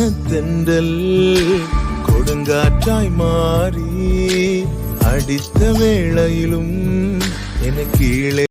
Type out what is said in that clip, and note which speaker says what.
Speaker 1: மனத்தெண்டல் கொடுங்காற்றாய் மாறி அடித்த வேளையிலும் என கீழே